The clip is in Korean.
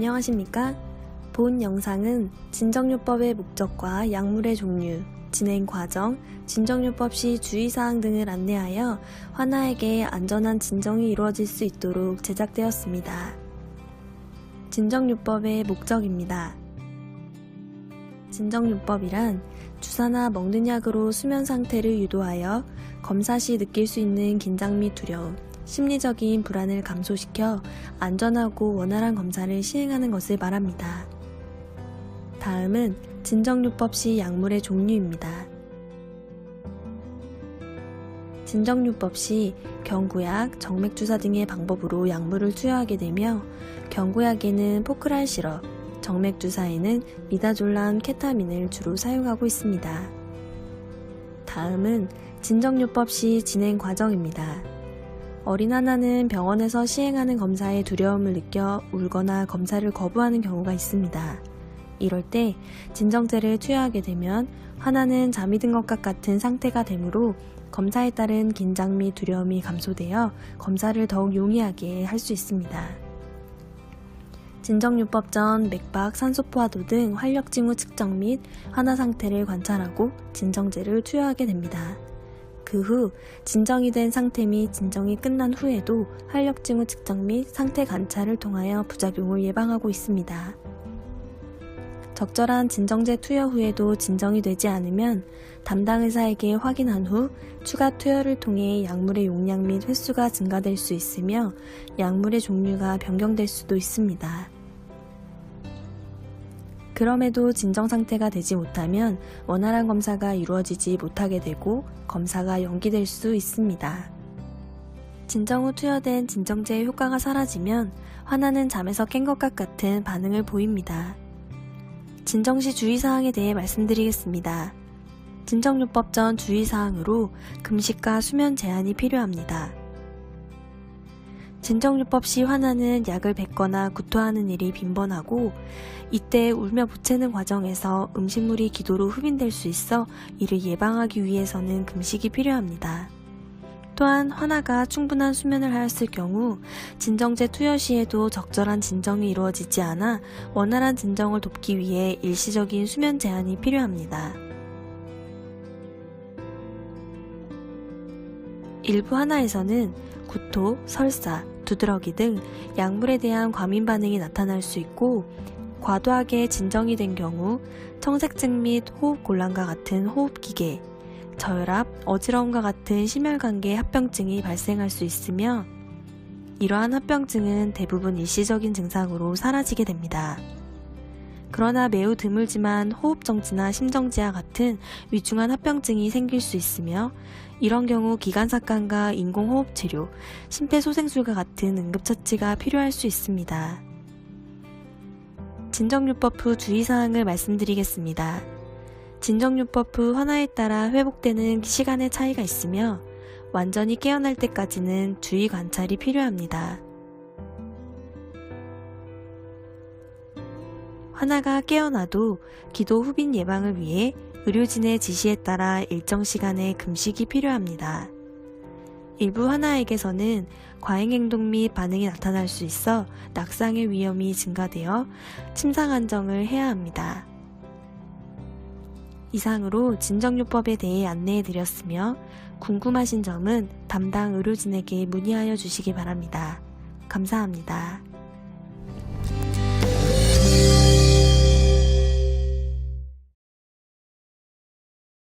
안녕하십니까? 본 영상은 진정요법의 목적과 약물의 종류, 진행 과정, 진정요법 시 주의사항 등을 안내하여 환아에게 안전한 진정이 이루어질 수 있도록 제작되었습니다. 진정요법의 목적입니다. 진정요법이란 주사나 먹는 약으로 수면 상태를 유도하여 검사 시 느낄 수 있는 긴장 및 두려움, 심리적인 불안을 감소시켜 안전하고 원활한 검사를 시행하는 것을 말합니다. 다음은 진정요법 시 약물의 종류입니다. 진정요법 시 경구약, 정맥주사 등의 방법으로 약물을 투여하게 되며 경구약에는 포크랄 시럽, 정맥주사에는 미다졸람, 케타민을 주로 사용하고 있습니다. 다음은 진정요법 시 진행 과정입니다. 어린 하나는 병원에서 시행하는 검사에 두려움을 느껴 울거나 검사를 거부하는 경우가 있습니다. 이럴 때 진정제를 투여하게 되면 하나는 잠이 든 것과 같은 상태가 되므로 검사에 따른 긴장 및 두려움이 감소되어 검사를 더욱 용이하게 할 수 있습니다. 진정요법 전 맥박, 산소포화도 등 활력 징후 측정 및 환아 상태를 관찰하고 진정제를 투여하게 됩니다. 그 후 진정이 된 상태 및 진정이 끝난 후에도 활력 징후 측정 및 상태 관찰을 통하여 부작용을 예방하고 있습니다. 적절한 진정제 투여 후에도 진정이 되지 않으면 담당 의사에게 확인한 후 추가 투여를 통해 약물의 용량 및 횟수가 증가될 수 있으며 약물의 종류가 변경될 수도 있습니다. 그럼에도 진정 상태가 되지 못하면 원활한 검사가 이루어지지 못하게 되고 검사가 연기될 수 있습니다. 진정 후 투여된 진정제의 효과가 사라지면 화나는 잠에서 깬 것과 같은 반응을 보입니다. 진정 시 주의사항에 대해 말씀드리겠습니다. 진정요법 전 주의사항으로 금식과 수면 제한이 필요합니다. 진정요법 시 환아는 약을 뱉거나 구토하는 일이 빈번하고 이때 울며 보채는 과정에서 음식물이 기도로 흡인될 수 있어 이를 예방하기 위해서는 금식이 필요합니다. 또한 환아가 충분한 수면을 하였을 경우 진정제 투여 시에도 적절한 진정이 이루어지지 않아 원활한 진정을 돕기 위해 일시적인 수면 제한이 필요합니다. 일부 하나에서는 구토, 설사, 두드러기 등 약물에 대한 과민 반응이 나타날 수 있고 과도하게 진정이 된 경우 청색증 및 호흡 곤란과 같은 호흡 기계, 저혈압, 어지러움과 같은 심혈관계 합병증이 발생할 수 있으며 이러한 합병증은 대부분 일시적인 증상으로 사라지게 됩니다. 그러나 매우 드물지만 호흡정지나 심정지와 같은 위중한 합병증이 생길 수 있으며 이런 경우 기관삭감과 인공호흡치료, 심폐소생술과 같은 응급처치가 필요할 수 있습니다. 진정요법 후 주의사항을 말씀드리겠습니다. 진정요법 후 환아에 따라 회복되는 시간의 차이가 있으며 완전히 깨어날 때까지는 주의 관찰이 필요합니다. 환아가 깨어나도 기도 흡인 예방을 위해 의료진의 지시에 따라 일정 시간의 금식이 필요합니다. 일부 환아에게서는 과잉 행동 및 반응이 나타날 수 있어 낙상의 위험이 증가되어 침상 안정을 해야 합니다. 이상으로 진정요법에 대해 안내해 드렸으며 궁금하신 점은 담당 의료진에게 문의하여 주시기 바랍니다. 감사합니다.